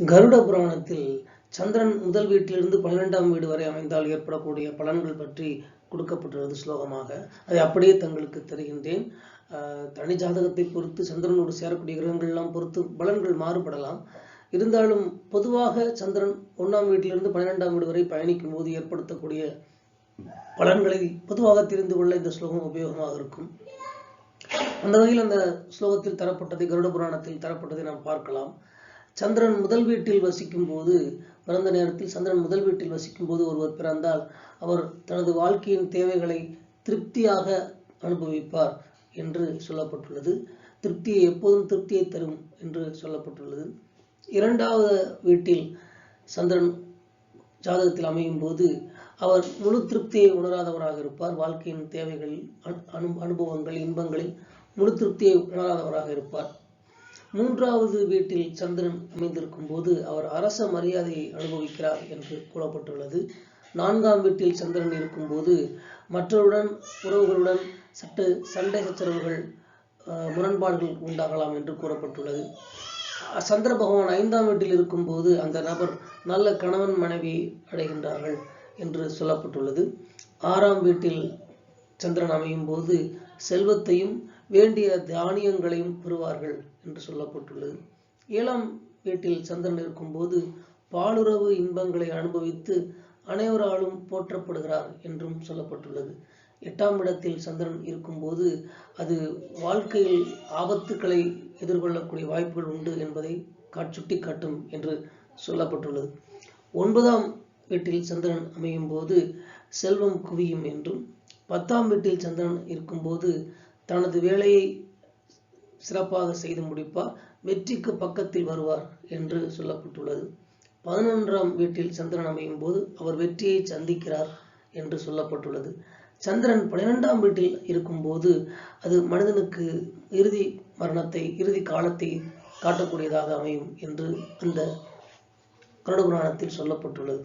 கருட புராணத்தில் சந்திரன் முதல் வீட்டிலிருந்து பன்னிரெண்டாம் வீடு வரை அமைந்தால் ஏற்படக்கூடிய பலன்கள் பற்றி கொடுக்கப்பட்டுள்ளது ஸ்லோகமாக. அதை அப்படியே தங்களுக்கு தருகின்றேன். ஆஹ் தனி ஜாதகத்தை பொறுத்து சந்திரனோடு சேரக்கூடிய கிரகங்கள்லாம் பொறுத்து பலன்கள் மாறுபடலாம். இருந்தாலும் பொதுவாக சந்திரன் ஒன்றாம் வீட்டிலிருந்து பன்னிரெண்டாம் வீடு வரை பயணிக்கும் போது ஏற்படுத்தக்கூடிய பலன்களை பொதுவாக தெரிந்து கொள்ள இந்த ஸ்லோகம் உபயோகமாக இருக்கும். அந்த வகையில் அந்த ஸ்லோகத்தில் தரப்பட்டதை கருட புராணத்தில் தரப்பட்டதை நாம் பார்க்கலாம். சந்திரன் முதல் வீட்டில் வசிக்கும் போது பிறந்த நேரத்தில் சந்திரன் முதல் வீட்டில் வசிக்கும் போது ஒருவர் பிறந்தால் அவர் தனது வாழ்க்கையின் தேவைகளை திருப்தியாக அனுபவிப்பார் என்று சொல்லப்பட்டுள்ளது. திருப்தியை எப்போதும் திருப்தியை தரும் என்று சொல்லப்பட்டுள்ளது. இரண்டாவது வீட்டில் சந்திரன் ஜாதகத்தில் அமையும் போது அவர் முழு திருப்தியை உணராதவராக இருப்பார். வாழ்க்கையின் தேவைகளில் அனு- அனு அனுபவங்கள் இன்பங்களில் முழு திருப்தியை உணராதவராக இருப்பார். மூன்றாவது வீட்டில் சந்திரன் அமைந்திருக்கும் போது அவர் அரச மரியாதையை அனுபவிக்கிறார் என்று கூறப்பட்டுள்ளது. நான்காம் வீட்டில் சந்திரன் இருக்கும்போது மற்றவருடன் உறவுகளுடன் சற்று சண்டை சச்சரவுகள் அஹ், முரண்பாடுகள் உண்டாகலாம் என்று கூறப்பட்டுள்ளது. சந்திர பகவான் ஐந்தாம் வீட்டில் இருக்கும்போது அந்த நபர் நல்ல கணவன் மனைவி அடைகின்றார்கள் என்று சொல்லப்பட்டுள்ளது. ஆறாம் வீட்டில் சந்திரன் அமையும் போது செல்வத்தையும் வேண்டிய தானியங்களையும் பெறுவார்கள் என்று சொல்லப்பட்டுள்ளது. ஏழாம் வீட்டில் சந்திரன் இருக்கும்போது பாலுறவு இன்பங்களை அனுபவித்து அனைவராலும் போற்றப்படுகிறார் என்றும் சொல்லப்பட்டுள்ளது. எட்டாம் இடத்தில் சந்திரன் இருக்கும்போது அது வாழ்க்கையில் ஆபத்துக்களை எதிர்கொள்ளக்கூடிய வாய்ப்புகள் உண்டு என்பதை சுட்டி காட்டும் என்று சொல்லப்பட்டுள்ளது. ஒன்பதாம் வீட்டில் சந்திரன் அமையும் போது செல்வம் குவியும் என்றும் பத்தாம் வீட்டில் சந்திரன் இருக்கும்போது தனது வேலையை சிறப்பாக செய்து முடிப்பார். வெற்றிக்கு பக்கத்தில் வருவார் என்று சொல்லப்பட்டுள்ளது. பதினொன்றாம் வீட்டில் சந்திரன் அமையும் போது அவர் வெற்றியை சந்திக்கிறார் என்று சொல்லப்பட்டுள்ளது. சந்திரன் பன்னிரெண்டாம் வீட்டில் இருக்கும்போது அது மனிதனுக்கு இறுதி மரணத்தை இறுதி காலத்தை காட்டக்கூடியதாக அமையும் என்று அந்த கருட புராணத்தில் சொல்லப்பட்டுள்ளது.